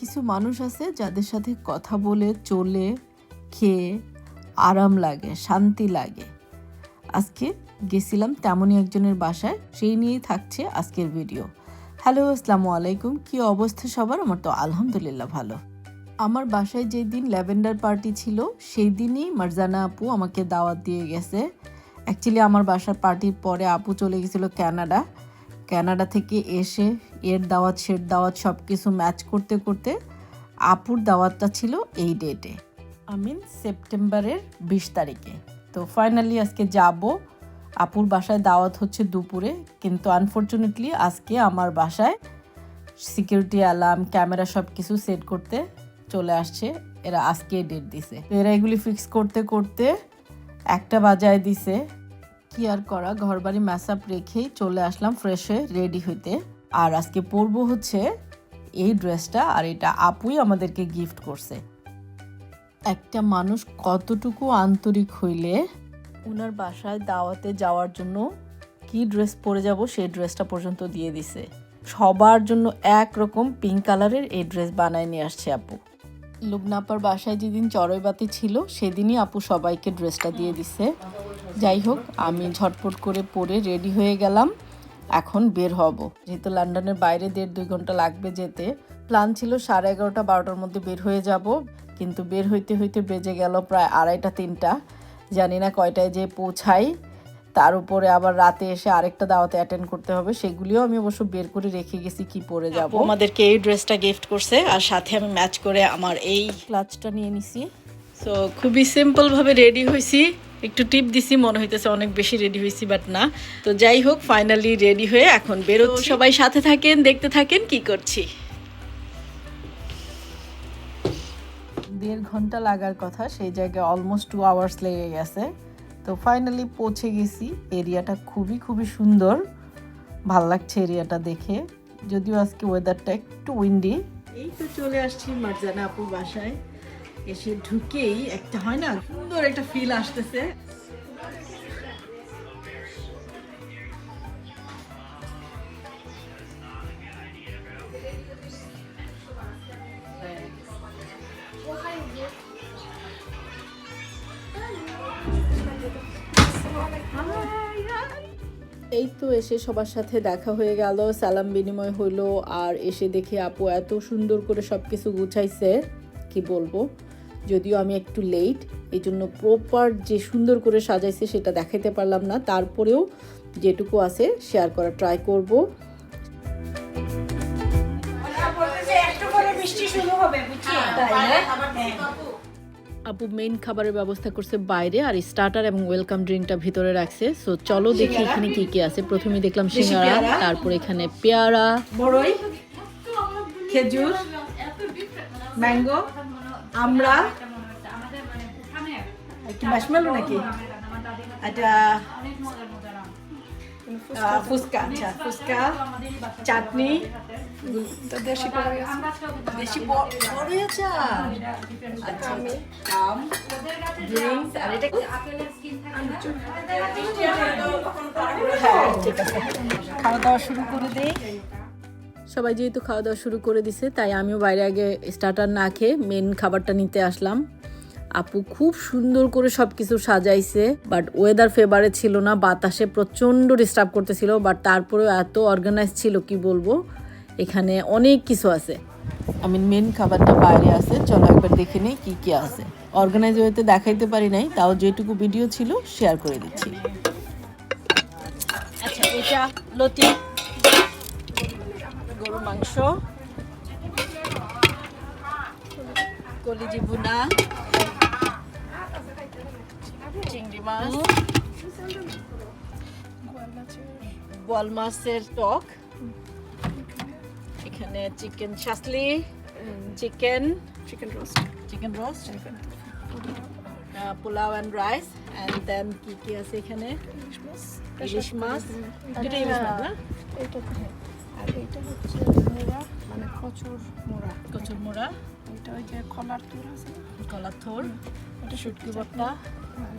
কিছু মানুষ আছে যাদের সাথে কথা বলে, চলে, খেয়ে আরাম লাগে, শান্তি লাগে। আজকে গেছিলাম তেমনই একজনের বাসায়, সেই নিয়েই থাকছে আজকের ভিডিও হ্যালো আসসালামু আলাইকুম। কি অবস্থা সবার? আমার তো আলহামদুলিল্লাহ ভালো। আমার বাসায় যেই দিন ল্যাভেন্ডার পার্টি ছিল সেই দিনই মারজানা আপু আমাকে দাওয়াত দিয়ে গেছে। অ্যাকচুয়ালি আমার বাসার পার্টির পরে আপু চলে গেছিল ক্যানাডা। ক্যানাডা থেকে এসে এর দাওয়াত, সের দাওয়াত সব কিছু ম্যাচ করতে করতে আপুর দাওয়াতটা ছিল এই ডেটে আই মিন সেপ্টেম্বরের বিশ তারিখে। তো ফাইনালি আজকে যাব। আপুর বাসায় দাওয়াত হচ্ছে দুপুরে, কিন্তু আনফর্চুনেটলি আজকে আমার বাসায় সিকিউরিটি অ্যালার্ম ক্যামেরা সব কিছু সেট করতে চলে আসছে। এরা আজকে ডেট দিছে। এরা এগুলি ফিক্স করতে করতে একটা বাজায় দিছে। কি আর করা ঘর বাড়ি ম্যাসআপ রেখেই চলে আসলাম ফ্রেশ হয়ে রেডি হইতে। আর আজকে পরবো হচ্ছে এই ড্রেসটা আর এটা আপুই আমাদেরকে গিফট করছে। একটা মানুষ কতটুকু আন্তরিক হইলে ওনার বাসায় দাওয়াতে যাওয়ার জন্য কি ড্রেস পরে যাব সেই ড্রেসটা পর্যন্ত দিয়ে দিছে। সবার জন্য একরকম পিঙ্ক কালারের এই ড্রেস বানায় নিয়ে আসছে আপু। লুবনাপার বাসায় যেদিন চড়ইবাতি ছিল, সেদিনই আপু সবাইকে ড্রেসটা দিয়ে দিছে। যাই হোক, আমি ঝটপট করে পরে রেডি হয়ে গেলাম। এখন বের হব। যেহেতু লন্ডনের বাইরে দেড় দুই ঘণ্টা লাগবে যেতে প্ল্যান ছিল সাড়ে এগারোটা বারোটার মধ্যে বের হয়ে যাব। কিন্তু বের হইতে হইতে বেজে গেল প্রায় আড়াইটা তিনটা। জানি না কয়টায় যে পৌঁছাই। তার উপরে আবার রাতে এসে আরেকটা দাওয়াতে অ্যাটেন্ড করতে হবে। সেগুলিও আমি অবশ্য বের করে রেখে গেছি কি পরে যাব। আমাদেরকে এই ড্রেসটা গিফট করছে আর সাথে আমি ম্যাচ করে আমার এই ক্লাচটা নিয়ে নিছি। সো খুবই সিম্পল ভাবে রেডি হয়েছি একটু টিপ দিছি মনে হইতেছে অনেক বেশি রেডি হয়েছি বাট না। তো যাই হোক ফাইনালি রেডি হয়ে এখন বেরো সবাই সাথে থাকেন দেখতে থাকেন কি করছি। দেড় ঘণ্টা লাগার কথা সেই জায়গায় অলমোস্ট টু আওয়ার্স লেগে গেছে। তো ফাইনালি পৌঁছে গেছি। এরিয়াটা খুবই খুবই সুন্দর। ভালো লাগছে এরিয়াটা দেখে। যদিও আজকে ওয়েদারটা একটু উইন্ডি এই তো চলে আসছি মারজানা আপুর বাসায়। এসে ঢুকেই একটা, হয় না, সুন্দর একটা ফিল আসতেছে। এই তো এসে সবার সাথে দেখা হয়ে গেল, সালাম বিনিময় হইল আর এসে দেখে আপু এত সুন্দর করে সব কিছু গুছাইছে। কি বলব? যদিও আমি একটু লেট এই জন্য প্রপার যে সুন্দর করে সাজাইছে সেটা দেখাইতে পারলাম না। তারপরেও যেটুকু আছে শেয়ার করা ট্রাই করব। একটু করে বৃষ্টি শুরু হবে বুঝছি আপু মেইন খাবারের ব্যবস্থা করছে বাইরে আর স্টার্টার এবং ওয়েলকাম ড্রিঙ্কটা ভিতরে রাখছে। সো চলো দেখি এখানে কি কি আছে। প্রথমে দেখলাম সিঙ্গারা তারপর এখানে পেয়ারা। বড়ই খেজুর ম্যাঙ্গো আমরা একটু মাশমেলো নাকি? এটা ফুচকা। আচ্ছা ফুচকা চাটনি। দেশি দেশি বড়ই আচার আচ্ছা আম ড্রিঙ্কস আর এটা হ্যাঁ ঠিক আছে। খাওয়া দাওয়া শুরু করে দেই। সবাই যেহেতু খাওয়া দাওয়া শুরু করে দিছে, তাই আমিও বাইরে আগে স্টার্টার না খেয়ে মেন খাবারটা নিতে আসলাম। আপু খুব সুন্দর করে সব কিছু সাজাইছে বাট ওয়েদার ফেভারে ছিল না, বাতাসে প্রচণ্ড ডিস্টার্ব করতেছিল বাট তারপরেও এত অর্গানাইজ ছিল, কি বলব? এখানে অনেক কিছু আছে। আমি মেন খাবারটা বাইরে আছে, চলো একবার দেখে নিই কি কি আছে। অর্গানাইজ ওয়েতে দেখাইতে পারি নাই, তাও যেটুকু ভিডিও ছিল শেয়ার করে দিচ্ছি। আচ্ছা এটা লতি। গরু মাংস। কলিজি বুনা চিংড়ি মাছ। বোয়াল মাছের টক। এখানে chicken shashlik chicken. Chicken roast chicken roast pulao and rice and then কি কি আছে এখানে? ইলিশ মাছ। দুটো ইলিশ মাছ না? আর এইটা হচ্ছে মোড়া মানে কচুর মোড়া। কচুর মোড়া। এটা ওই যে কলার তুর আছে কলার থোর এটা শুটকি ভর্তা।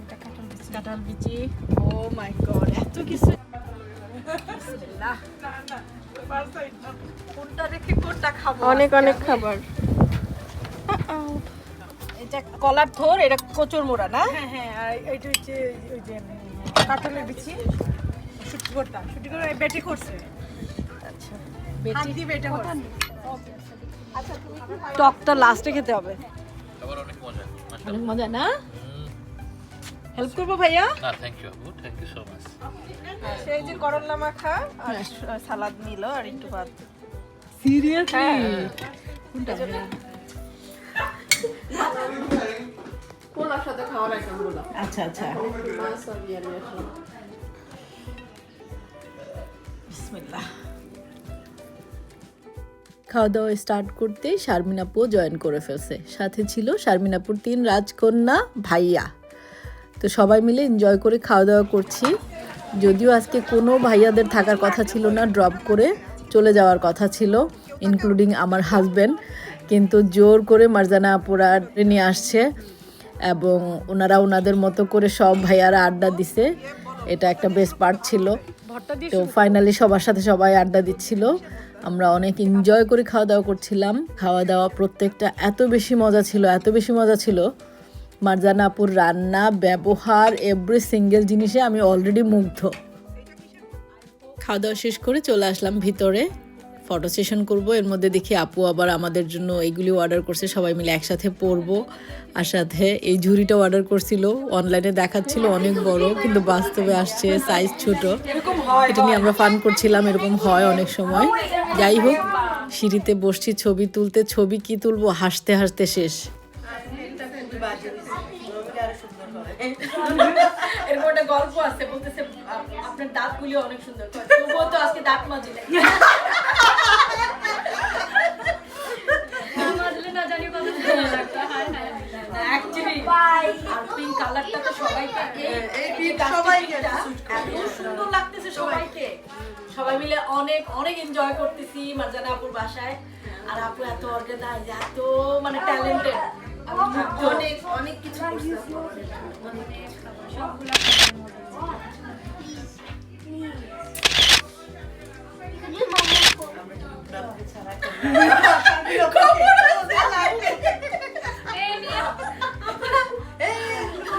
এটা কাঁঠাল বিচি। কাঁঠাল বিচি। ও মাই গড এত কিছু। কোনটা রেখে কোনটা খাব অনেক অনেক খাবার। এটা কলার থোর এটা কচুর মোড়া না? হ্যাঁ হ্যাঁ আর হচ্ছে ওই যে কাঁঠালের বিচি। শুটি করতাম শুটি করে বেটি করছে। আচ্ছা। হাত দিয়ে বেটে টকটা লাস্টে খেতে হবে। অনেক মজা অনেক মজা না? হেল্প করব ভাইয়া? না থ্যাংক ইউ আপু থ্যাংক ইউ সো মাচ সেই যে করল্লা মাখা আর সালাদ নিল আর একটু ভাত। সিরিয়াসলি পোলার সাথে খাওয়ার আইটেমগুলো। আচ্ছা আচ্ছা। বিসমিল্লাহ। খাওয়া দাওয়া স্টার্ট করতেই শারমিন আপু জয়েন করে ফেলছে। সাথে ছিল শারমিন আপুর তিন রাজকন্যা ভাইয়া। তো সবাই মিলে এনজয় করে খাওয়া দাওয়া করছি। যদিও আজকে কোনো ভাইয়াদের থাকার কথা ছিল না ড্রপ করে চলে যাওয়ার কথা ছিল ইনক্লুডিং আমার হাজব্যান্ড কিন্তু জোর করে মারজানা আপুরা নিয়ে আসছে এবং ওনারা ওনাদের মতো করে সব ভাইয়ারা আড্ডা দিছে। এটা একটা বেস্ট পার্ট ছিল। তো ফাইনালি সবার সাথে সবাই আড্ডা দিচ্ছিল। আমরা অনেক এনজয় করে খাওয়া দাওয়া করছিলাম। খাওয়া দাওয়া প্রত্যেকটা এত বেশি মজা ছিল, এত বেশি মজা ছিল। মারজানা আপুর রান্না, ব্যবহার এভরি সিঙ্গেল জিনিসে আমি অলরেডি মুগ্ধ। খাওয়া দাওয়া শেষ করে চলে আসলাম ভিতরে। ফটো সেশন করব। এর মধ্যে দেখি আপু আবার আমাদের জন্য এইগুলি অর্ডার করছে সবাই মিলে একসাথে পরবো। আর সাথে এই ঝুড়িটা অর্ডার করছিল। অনলাইনে দেখাচ্ছিল অনেক বড় কিন্তু বাস্তবে আসছে সাইজ ছোট। এটা নিয়ে আমরা ফান করছিলাম এরকম হয় অনেক সময়। যাই হোক সিঁড়িতে বসছি ছবি তুলতে ছবি কি তুলবো? হাসতে হাসতে শেষ। এরকম একটা গল্প আছে বলতেছে আপনার দাঁতগুলি অনেক সুন্দর তবুও তো আজকে দাঁত মাজি আর পিঙ্ক কালারটা তো সবাইকে এই পিঙ্ক সবাইকে এত সুন্দর লাগতেছে সবাইকে সবাই মিলে অনেক অনেক এনজয় করতেছি মারজানা আপুর বাসায় আর আপু এত অর্গানাইজ এত মানে ট্যালেন্টেড অনেক অনেক কিছু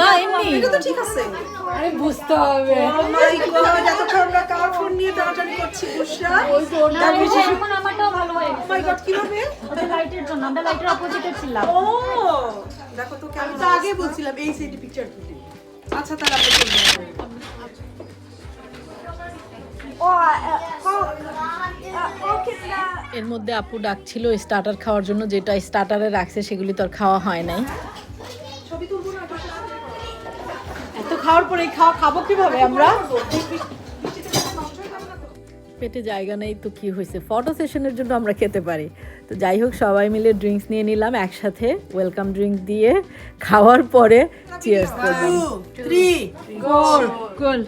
না এমনি। এটা তো ঠিক আছে। আরে বুঝতে হবে। ও মাই গড এতক্ষণ আমরা কার ফোন নিয়ে টানাটানি করছি বুশরা এখন আমারটাও ভালো হয়ে ও মাই গড কীভাবে ওটা লাইটের জন্য আমরা লাইটের অপোজিটে ছিলাম। ও! দেখো তো আমি তো আগে বলছিলাম এই সাইডে পিকচার তুলি। আচ্ছা তাহলে আমরা চলে এর মধ্যে আপু ডাকছিল স্টার্টার খাওয়ার জন্য যেটা স্টার্টারে রাখছে সেগুলি তো আর খাওয়া হয় নাই। খাওয়ার পরে খাওয়া খাব কীভাবে আমরা? পেটে জায়গা নেই তো কি হয়েছে? ফটো সেশনের জন্য আমরা খেতে পারি। তো যাই হোক সবাই মিলে ড্রিঙ্কস নিয়ে নিলাম একসাথে ওয়েলকাম ড্রিঙ্ক দিয়ে খাওয়ার পরে চিয়ার্স করলাম। গোল গোল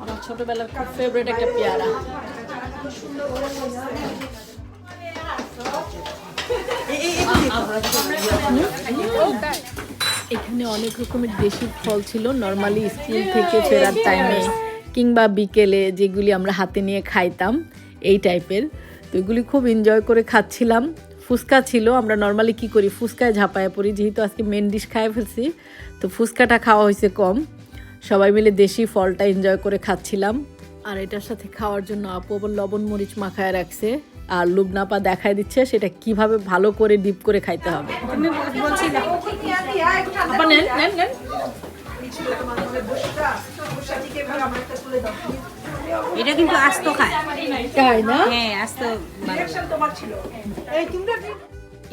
আমার ছোটবেলার খুব ফেভারিট একটা পেয়ারা। এখানে অনেক রকমের দেশি ফল ছিল নর্মালি স্কুল থেকে ফেরার টাইমে কিংবা বিকেলে যেগুলি আমরা হাতে নিয়ে খাইতাম, এই টাইপের তো এগুলি খুব এনজয় করে খাচ্ছিলাম। ফুচকা ছিল, আমরা নর্মালি কি করি, ফুচকায় ঝাঁপায় পড়ি, যেহেতু আজকে মেন ডিশ খাই ফেলছি, তো ফুচকাটা খাওয়া হয়েছে কম। সবাই মিলে দেশি ফলটা এনজয় করে খাচ্ছিলাম। আর এটার সাথে খাওয়ার জন্য আপু আবার লবণ মরিচ মাখায় রাখছে। আর লুবনাপা দেখায় দিচ্ছে সেটা কীভাবে ভালো করে ডিপ করে খাইতে হবে। এটা কিন্তু আস্ত খায়। তাই না? হ্যাঁ আস্ত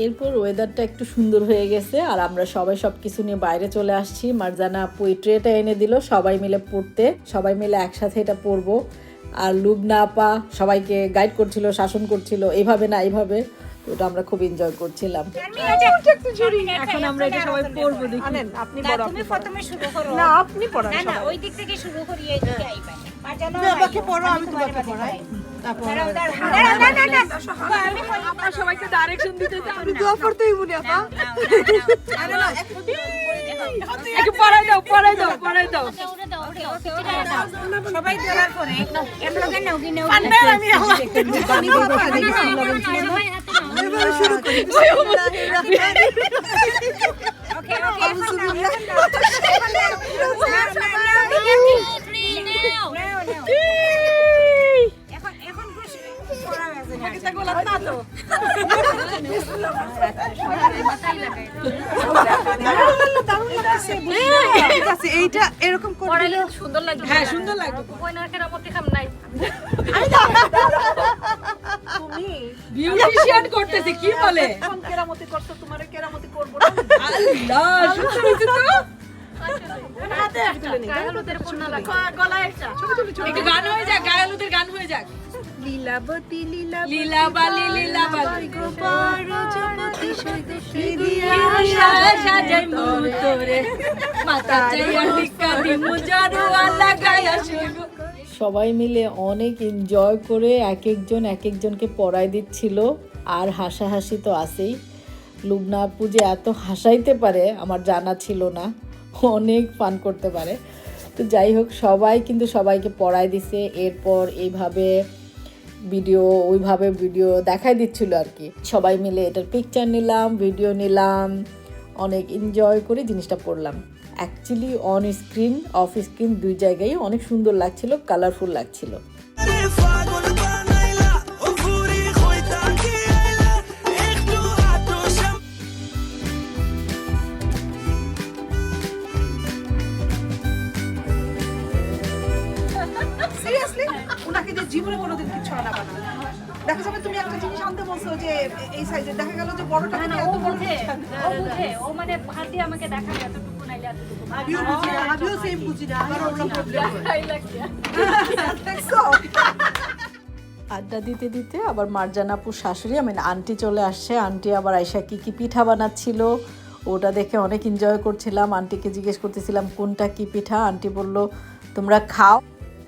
এরপর ওয়েদারটা একটু সুন্দর হয়ে গেছে আর আমরা সবাই সব কিছু নিয়ে বাইরে চলে আসছি। মারজানা আপু এই ট্রেটা এনে দিল সবাই মিলে পড়তে সবাই মিলে একসাথে এটা পরবো। আর লুবনা আপা সবাইকে গাইড করছিল শাসন করছিল এইভাবে না এইভাবে ওটা আমরা খুব এনজয় করছিলাম। এখন আমরা এটা সবাই পরবো দেখি। আপনি বড় আপনি প্রথমে শুরু করো। না আপনি পড়ান না না ওই দিক থেকে শুরু করি এই দিকে আইবা। বাজানো আমাকে পড়ো আমি তোমাকে পড়াই। তারপর আপনারা গোলাপ না তো? এইটা এরকম করে সুন্দর লাগবে হ্যাঁ সুন্দর লাগবে। কইনার কেরামতি খাম নাই বিউটিশিয়ান করতেছে কি বলে? এখন কেরামতি করছ তোমারে কেরামতি করব না। আল্লাহ সুন্দর হয়েছে তো? গায়ের পূর্ণ লাগে গলায় একটা। একটু গান হয়ে যাক গায়ালুদের গান হয়ে যাক। লীলাবতী লীলা লীলাবালি লীলাবালি সাজাই তোরে। মাতা চাইয়া টিকা দিমু জারু আল্লাহ গায়া সবাই মিলে অনেক এনজয় করে এক একজন এক একজনকে পড়াই দিচ্ছিল। আর হাসাহাসি তো আছেই। লুবনা আপু যে এত হাসাইতে পারে আমার জানা ছিল না। অনেক ফান করতে পারে। তো যাই হোক সবাই কিন্তু সবাইকে পড়াই দিছে। এরপর এইভাবে ভিডিও ওইভাবে ভিডিও দেখাই দিচ্ছিল আর কি। সবাই মিলে এটার পিকচার নিলাম ভিডিও নিলাম, অনেক এনজয় করে জিনিসটা পড়লাম। Actually on screen off screen দুই জায়গায় অনেক সুন্দর লাগছিল কালারফুল লাগছিল। বড়টা না ও বুঝে ও বুঝে ও মানে হাত দিয়ে আমাকে দেখাবে এতটুকু নাইলে এতটুকু আমিও বুঝি না, আমিও সেম বুঝি না আমার ওরকম প্রবলেম দেখছ? আড্ডা দিতে দিতে আবার মারজানাপুর শাশুড়ি আমি আন্টি চলে আসছে। আন্টি আবার আয়সা কি কি পিঠা বানাচ্ছিল? ওটা দেখে অনেক এনজয় করছিলাম। আন্টিকে জিজ্ঞেস করতেছিলাম কোনটা কি পিঠা? আন্টি বলল তোমরা খাও।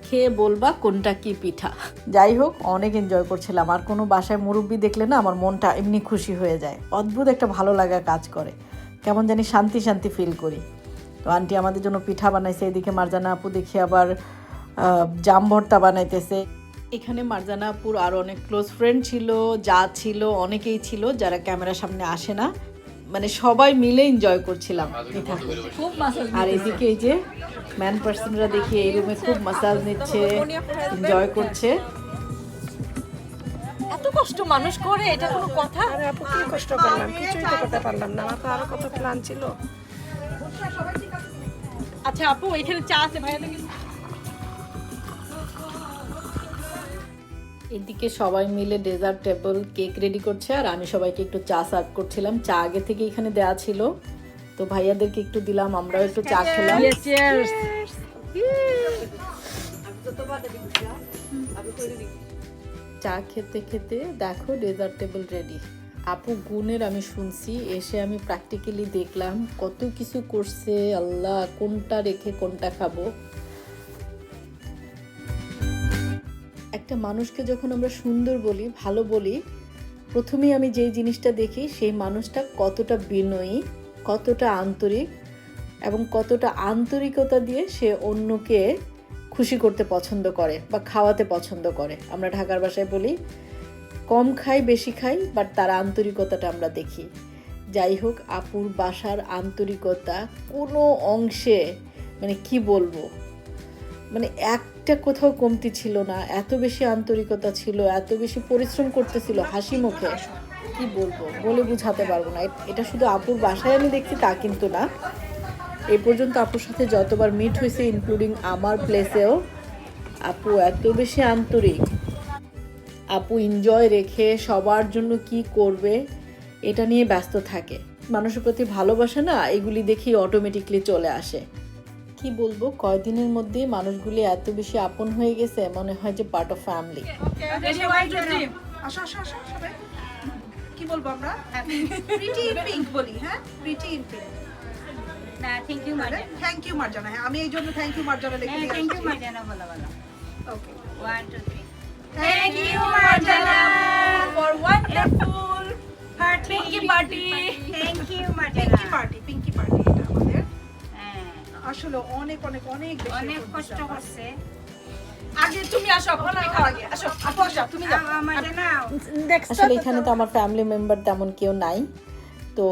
খেয়ে বলবা কোনটা কি পিঠা। যাই হোক অনেক এনজয় করছিলাম। আর কোনো বাসায় মুরব্বী দেখলে না আমার মনটা এমনি খুশি হয়ে যায়। অদ্ভুত একটা ভালো লাগা কাজ করে। কেমন জানি শান্তি শান্তি ফিল করি। তো আন্টি আমাদের জন্য পিঠা বানাইছে। এদিকে মারজানা আপু দেখি আবার জাম ভর্তা বানাইতেছে। এখানে মারজানা আপুর আর অনেক ক্লোজ ফ্রেন্ড ছিল, যা ছিল, অনেকেই ছিল, যারা ক্যামেরার সামনে আসে না। মানে সবাই মিলে এনজয় করছিলাম আর এদিকে এই যে ম্যান পার্সনরা দেখি এই রুমে খুব মাসাজ নিচ্ছে এনজয় করছে। এত কষ্ট মানুষ করে এটা কোনো কথা? আরে আপু কি কষ্ট করলাম? কিছুই তো করতে পারলাম না। আমার তো আরও কত প্ল্যান ছিল। আচ্ছা আপু এখানে চা আছে ভাইয়া এদিকে সবাই মিলে ডেজার্ট টেবল কেক রেডি করছে আর আমি সবাইকে একটু চা সার্ভ করছিলাম। চা আগে থেকে এখানে দেওয়া ছিল। তো ভাইয়াদেরকে একটু দিলাম আমরাও একটু চা খেলাম। চা খেতে খেতে দেখো ডেজার্ট টেবিল রেডি আপু গুণের আমি শুনছি এসে আমি প্র্যাকটিক্যালি দেখলাম কত কিছু করছে আল্লাহ কোনটা রেখে কোনটা খাব। একটা মানুষকে যখন আমরা সুন্দর বলি, ভালো বলি, প্রথমেই আমি যেই জিনিসটা দেখি, সেই মানুষটা কতটা বিনয়ী, কতটা আন্তরিক এবং কতটা আন্তরিকতা দিয়ে সে অন্যকে খুশি করতে পছন্দ করে বা খাওয়াতে পছন্দ করে। আমরা ঢাকার ভাষায় বলি, কম খাই, বেশি খাই বাট তার আন্তরিকতাটা আমরা দেখি। যাই হোক, আপুর বাসার আন্তরিকতা কোনো অংশে মানে কি বলব মানে একটা কোথাও কমতি ছিল না, এত বেশি আন্তরিকতা ছিল, এত বেশি পরিশ্রম করতেছিল হাসি মুখে। কি বলব? বলে বুঝাতে পারব না। এটা শুধু আপুর বাসায় আমি দেখছি, তা কিন্তু না। এই পর্যন্ত আপুর সাথে যতবার মিট হয়েছে ইনক্লুডিং আমার প্লেসেও আপু এত বেশি আন্তরিক। আপু এনজয় রেখে সবার জন্য কি করবে, এটা নিয়ে ব্যস্ত থাকে। মানুষের প্রতি ভালোবাসা না, এগুলি দেখি অটোমেটিকলি চলে আসে। কি বলব? কয়দিনের মধ্যে মানুষগুলি এত বেশি আপন হয়ে গেছে মনে হয় যে পার্ট অফ ফ্যামিলি কি বলব আমরা? প্রিটি ইন পিঙ্ক বলি হ্যাঁ? প্রিটি ইন পিঙ্ক না thank you Marjana thank you Marjana হ্যাঁ আমি এই জন্য থ্যাংক ইউ মার্জানা লিখে হ্যাঁ দিয়ে থ্যাংক ইউ মার্জানা বলো বলো okay one two three thank you Marjana for wonderful pinky party thank you Marjana pinky party pinky party আসলে অনেক অনেক অনেক অনেক কষ্ট করছে আগে তুমি আসো তুমি খাও। আগে আসো আপু আসো তুমি যাও। মার্জানা আসলে এখানে তো আমার ফ্যামিলি মেম্বার তেমন কেউ নাই। তো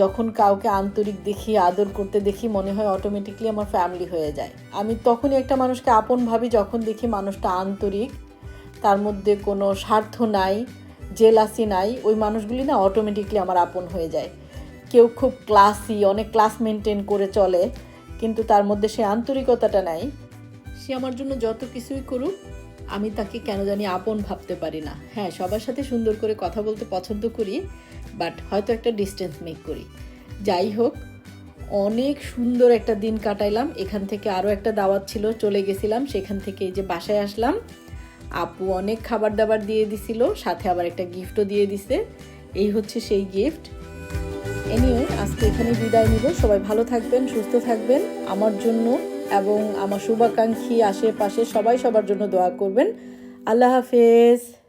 যখন কাউকে আন্তরিক দেখি আদর করতে দেখি মনে হয় অটোমেটিকলি আমার ফ্যামিলি হয়ে যায়। আমি তখনই একটা মানুষকে আপন ভাবি যখন দেখি মানুষটা আন্তরিক তার মধ্যে কোনো স্বার্থ নাই জেলাসি নাই ওই মানুষগুলি না অটোমেটিকলি আমার আপন হয়ে যায়। কেউ খুব ক্লাসি অনেক ক্লাস মেনটেন করে চলে। কিন্তু তার মধ্যে সে আন্তরিকতাটা নাই। সে আমার জন্য যত কিছুই করুক, আমি তাকে কেন জানি আপন ভাবতে পারি না। হ্যাঁ সবার সাথে সুন্দর করে কথা বলতে পছন্দ করি বাট হয়তো একটা ডিস্টেন্স মেক করি। যাই হোক, অনেক সুন্দর একটা দিন কাটাইলাম। এখান থেকে আরও একটা দাওয়াত ছিল, চলে গেছিলাম। সেখান থেকে যে বাসায় আসলাম। আপু অনেক খাবার দাবার দিয়ে দিছিল, সাথে আবার একটা গিফটও দিয়ে দিছে। এই হচ্ছে সেই গিফট এনিওয়ে, আজকে এখানে বিদায় নিব। সবাই ভালো থাকবেন, সুস্থ থাকবেন। আমার জন্য এবং আমার শুভাকাঙ্ক্ষী আশেপাশে সবাই সবার জন্য দোয়া করবেন। আল্লাহ হাফেজ।